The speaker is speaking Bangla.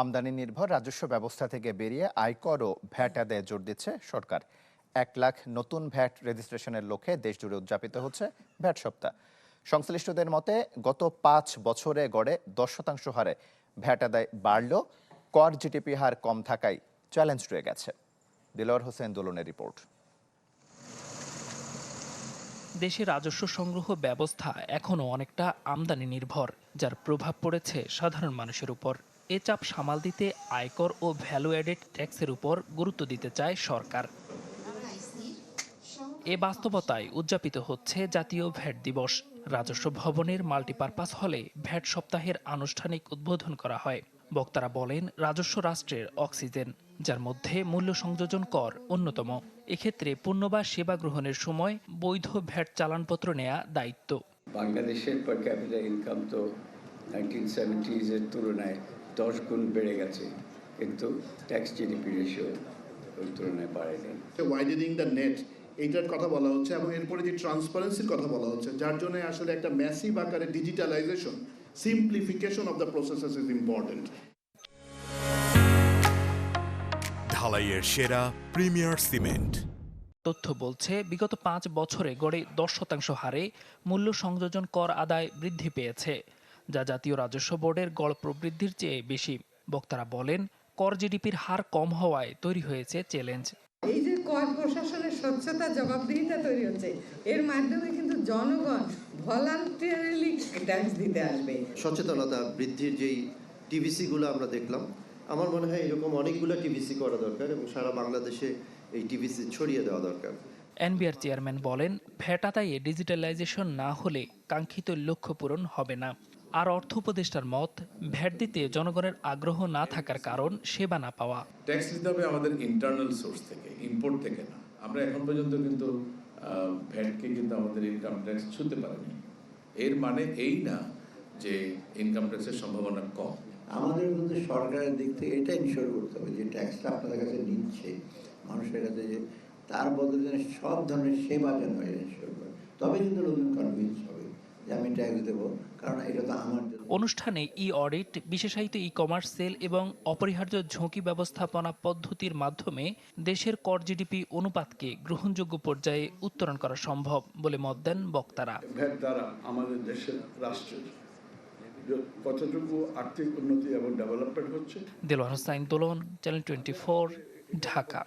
আমদানি নির্ভর রাজস্ব ব্যবস্থা থেকে বেরিয়ে আয়কর ও ভ্যাট আদায়ে জোর দিচ্ছে সরকার। এক লাখ নতুন ভ্যাট রেজিস্ট্রেশনের লক্ষ্যে দেশজুড়ে উদযাপিত হচ্ছে ভ্যাট সপ্তাহ। সংশ্লিষ্টদের মতে, গত পাঁচ বছরে গড়ে দশ শতাংশ হারে ভ্যাট আদায় বাড়লেও কর জিডিপি হার কম থাকায় চ্যালেঞ্জ রয়ে গেছে। দিলওয়ার হোসেন দোলনের রিপোর্ট। দেশে রাজস্ব সংগ্রহ ব্যবস্থা এখনও অনেকটা আমদানি নির্ভর যার প্রভাব পড়েছে সাধারণ মানুষের উপর। এ চাপ সামাল দিতে আয়কর ও ভ্যালু অ্যাডেড ট্যাক্সের উপর গুরুত্ব দিতে চায় সরকার। এ বাস্তবতায় উদযাপিত হচ্ছে জাতীয় ভ্যাট দিবস। রাজস্ব ভবনের মাল্টিপারপাস হলে ভ্যাট সপ্তাহের আনুষ্ঠানিক উদ্বোধন করা হয়। বক্তারা বলেন, রাজস্ব রাষ্ট্রের অক্সিজেন, যার মধ্যে মূল্য সংযোজন কর অন্যতম। এক্ষেত্রে পণ্য বা সেবা গ্রহণের সময় বৈধ ভ্যাট চালানপত্র নেয়া দায়িত্ব। বাংলাদেশের পার ক্যাপিটাল ইনকাম তো নাইনটিন সেভেন্টিজের তুলনায় দশ গুণ বেড়ে গেছে কিন্তু ট্যাক্স জিডিপি রেশিও ওই তুলনায় বাড়েনি। ওয়াইডেনিং দ্য নেট এইটার কথা বলা হচ্ছে এবং এরপরে যে ট্রান্সপারেন্সির কথা বলা হচ্ছে যার জন্য আসলে একটা ম্যাসিভ আকারে digitalization simplification of the processes is important ঢালাইয়ের সেরা প্রিমিয়ার সিমেন্ট। তথ্য বলছে বিগত পাঁচ বছরে গড়ে দশ শতাংশ হারে মূল্য সংযোজন কর আদায় বৃদ্ধি পেয়েছে। যা জাতীয় রাজস্ব বোর্ডের গড় প্রবৃদ্ধির চেয়ে বেশি। বক্তারা বলেন কর জিডিপির হার কম হওয়ায় তৈরি হয়েছে চ্যালেঞ্জ। এই যে কর প্রশাসনের স্বচ্ছতা জবাবদিহিতা তৈরি হচ্ছে এর মাধ্যমে কিন্তু জনগণ ভলান্টিয়ারিলি ট্যাক্স দিতে আসবে। সচেতনতা বৃদ্ধির যেই টিভিসিগুলো আমরা দেখলাম আমার মনে হয় এরকম অনেকগুলো টিভিসি করা দরকার এবং সারা বাংলাদেশে এই টিভিসি ছড়িয়ে দেওয়া দরকার। এনবিআর চেয়ারম্যান বলেন ভ্যাট আদায়ে ডিজিটালাইজেশন না হলে কাঙ্ক্ষিত লক্ষ্য পূরণ হবে না। আর অর্থ উপদেষ্টার মত ভ্যাট দিতে জনগণের আগ্রহ না থাকার কারণ সেবা না পাওয়া। ট্যাক্স দিতে হবে আমাদের ইন্টারনাল সোর্স থেকে ইম্পোর্ট থেকে না। আমরা এখন পর্যন্ত কিন্তু ভ্যাটকে কিন্তু আমাদের ইনকাম ট্যাক্স ছুতে পারিনি। এর মানে এই না যে ইনকাম ট্যাক্সের সম্ভাবনা কম। আমাদের কিন্তু সরকারের দিক থেকে এটা ইনশোর করতে হবে যে ট্যাক্সটা আপনাদের কাছে নিচ্ছে মানুষের কাছে যে তার বদলে যেন সব ধরনের সেবা যেন ইনশোর করে। তবে কিন্তু লোকজন কনভিন্স হবে। যে আমি ট্যাক্স দেবো কারণ এটা তো আমার অনুষ্ঠানে ই অডিট বিশেষায়িত ই কমার্স সেল এবং অপরিহার্য ঝুঁকি ব্যবস্থাপনা পদ্ধতির মাধ্যমে দেশের কর জিডিপি অনুপাতকে গ্রহণযোগ্য পর্যায়ে উত্তরণ করা সম্ভব বলে মত দেন বক্তারা। ভ্যাট দ্বারা আমাদের দেশের রাষ্ট্রের কতটুকু আর্থিক উন্নতি এবং ডেভেলপমেন্ট হচ্ছে দেলোয়ার হোসাইন দোলন চ্যানেল টোয়েন্টি ঢাকা।